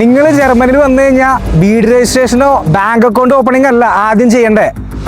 നിങ്ങൾ ജർമ്മനിൽ വന്നു കഴിഞ്ഞാൽ വീട് രജിസ്ട്രേഷനോ ബാങ്ക് അക്കൗണ്ട് ഓപ്പണിംഗ് അല്ല ആദ്യം ചെയ്യേണ്ടേ.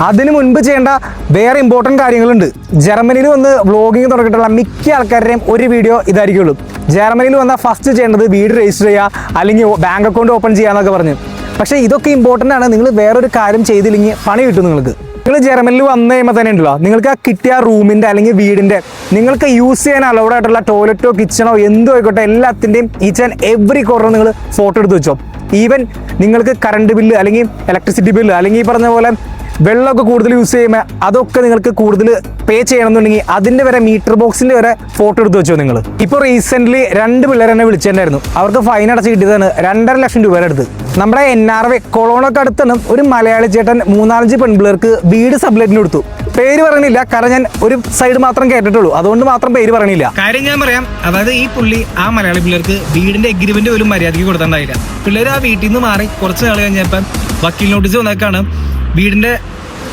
അതിനു മുൻപ് ചെയ്യേണ്ട വേറെ ഇമ്പോർട്ടന്റ് കാര്യങ്ങളുണ്ട്. ജർമ്മനിയിൽ വന്ന് വ്ളോഗിങ് തുടങ്ങിയിട്ടുള്ള മിക്ക ആൾക്കാരുടെയും ഒരു വീഡിയോ ഇതായിരിക്കുള്ളൂ. ജർമ്മനിയിൽ വന്നാൽ ഫസ്റ്റ് ചെയ്യേണ്ടത് വീട് രജിസ്റ്റർ ചെയ്യുക അല്ലെങ്കിൽ ബാങ്ക് അക്കൗണ്ട് ഓപ്പൺ ചെയ്യുക എന്നൊക്കെ പറഞ്ഞു. പക്ഷേ ഇതൊക്കെ ഇമ്പോർട്ടന്റ് ആണ്. നിങ്ങൾ വേറൊരു കാര്യം ചെയ്തില്ലെങ്കിൽ പണി കിട്ടും നിങ്ങൾക്ക്. നിങ്ങൾ ജർമ്മനിൽ വന്നു കഴിയുമ്പോൾ തന്നെ ഉണ്ടല്ലോ. നിങ്ങൾക്ക് ആ കിട്ടിയ റൂമിന്റെ അല്ലെങ്കിൽ വീടിന്റെ നിങ്ങൾക്ക് യൂസ് ചെയ്യാൻ അലൗഡ് ആയിട്ടുള്ള ടോയ്ലറ്റോ കിച്ചണോ എന്തോ ആയിക്കോട്ടെ എല്ലാത്തിന്റെയും ഈച്ച് ആൻഡ് എവറി കോർണർ നിങ്ങൾ ഫോട്ടോ എടുത്ത് വെച്ചോ. ഈവൻ നിങ്ങൾക്ക് കറണ്ട് ബില്ല് അല്ലെങ്കിൽ ഇലക്ട്രിസിറ്റി ബില്ല് അല്ലെങ്കിൽ ഈ പറഞ്ഞ പോലെ വെള്ളമൊക്കെ കൂടുതൽ യൂസ് ചെയ്യുമ്പോൾ അതൊക്കെ നിങ്ങൾക്ക് കൂടുതൽ പേ ചെയ്യണമെന്നുണ്ടെങ്കിൽ അതിന്റെ വരെ മീറ്റർ ബോക്സിന്റെ വരെ ഫോട്ടോ എടുത്ത് വെച്ചോ നിങ്ങൾ. ഇപ്പോൾ റീസെന്റ്ലി രണ്ട് പിള്ളേർ എന്നെ വിളിച്ചിട്ടുണ്ടായിരുന്നു. അവർക്ക് ഫൈൻ അടച്ച് കിട്ടിയതാണ് രണ്ടര ലക്ഷം രൂപയുടെ അടുത്ത്. നമ്മുടെ എൻ ആർ വി കൊളോണൊക്കെ അടുത്താണ് ഒരു മലയാളി ചേട്ടൻ മൂന്നാലഞ്ച് പെൺപിള്ളേർക്ക് വീട് സബ്ലെറ്റിന് കൊടുത്തു. പേര് പറയണില്ല കാരണം ഞാൻ ഒരു സൈഡ് മാത്രം കേട്ടിട്ടുള്ളൂ. അതുകൊണ്ട് മാത്രം പേര് പറയണില്ല. കാര്യം ഞാൻ പറയാം അതായത് ഈ പുള്ളി ആ മലയാളി പിള്ളേർക്ക് വീടിന്റെ എഗ്രിമെന്റ് പോലും മര്യാദയ്ക്ക് കൊടുത്തിട്ടുണ്ടായില്ല. പിള്ളേർ ആ വീട്ടിൽ നിന്ന് മാറി കുറച്ച് നാൾ കഴിഞ്ഞപ്പം വക്കീൽ നോട്ടീസ് വന്നേക്കാണ്. വീടിന്റെ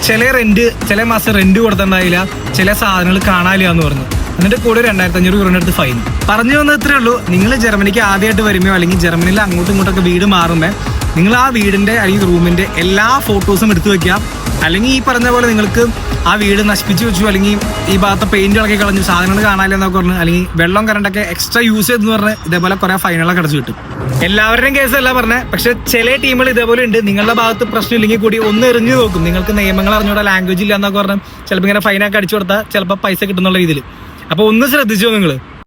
ചില റെന്റ് ചില മാസം റെന്റ് കൊടുത്തിട്ടുണ്ടായില്ല. ചില സാധനങ്ങൾ കാണാനില്ല എന്ന് പറഞ്ഞു. എന്നിട്ട് കൂടെ രണ്ടായിരത്തി അഞ്ഞൂറ് രൂപയുടെ അടുത്ത് ഫൈൻ പറഞ്ഞു വന്നത് ഇത്രേ ഉള്ളൂ. നിങ്ങൾ ജർമ്മനിക്ക് ആദ്യമായിട്ട് വരുമ്പോൾ അല്ലെങ്കിൽ ജർമ്മനിയിൽ അങ്ങോട്ടും ഇങ്ങോട്ടൊക്കെ വീട് മാറുമ്പോൾ നിങ്ങൾ ആ വീടിന്റെ അല്ലെങ്കിൽ റൂമിന്റെ എല്ലാ ഫോട്ടോസും എടുത്തു വെക്കുക. അല്ലെങ്കിൽ ഈ പറഞ്ഞ പോലെ നിങ്ങൾക്ക് ആ വീട് നശിപ്പിച്ച് വെച്ചു അല്ലെങ്കിൽ ഈ ഭാഗത്തെ പെയിന്റ് ഇളക്കി കളഞ്ഞു സാധനങ്ങൾ കാണാനില്ലെന്നൊക്കെ പറഞ്ഞു അല്ലെങ്കിൽ വെള്ളം കറണ്ടൊക്കെ എക്സ്ട്രാ യൂസ് ചെയ്തെന്ന് പറഞ്ഞ് ഇതേപോലെ കുറെ ഫൈനുകളൊക്കെ അടച്ചു കിട്ടും. എല്ലാവരുടെയും കേസ് അല്ല പറഞ്ഞത് പക്ഷെ ചില ടീമുകൾ ഇതേപോലെ ഉണ്ട്. നിങ്ങളുടെ ഭാഗത്ത് പ്രശ്നം ഇല്ലെങ്കിൽ കൂടി ഒന്ന് എറിഞ്ഞു നോക്കും. നിങ്ങൾക്ക് നിയമങ്ങൾ അറിഞ്ഞൂടെ ലാംഗ്വേജ് ഇല്ല എന്നൊക്കെ പറഞ്ഞാൽ ചിലപ്പോൾ ഇങ്ങനെ ഫൈനൊക്കെ അടിച്ചു കൊടുത്താൽ ചിലപ്പോൾ പൈസ കിട്ടുന്നുള്ള രീതിയിൽ. അപ്പോൾ ഒന്ന് ശ്രദ്ധിച്ചോ നിങ്ങൾ.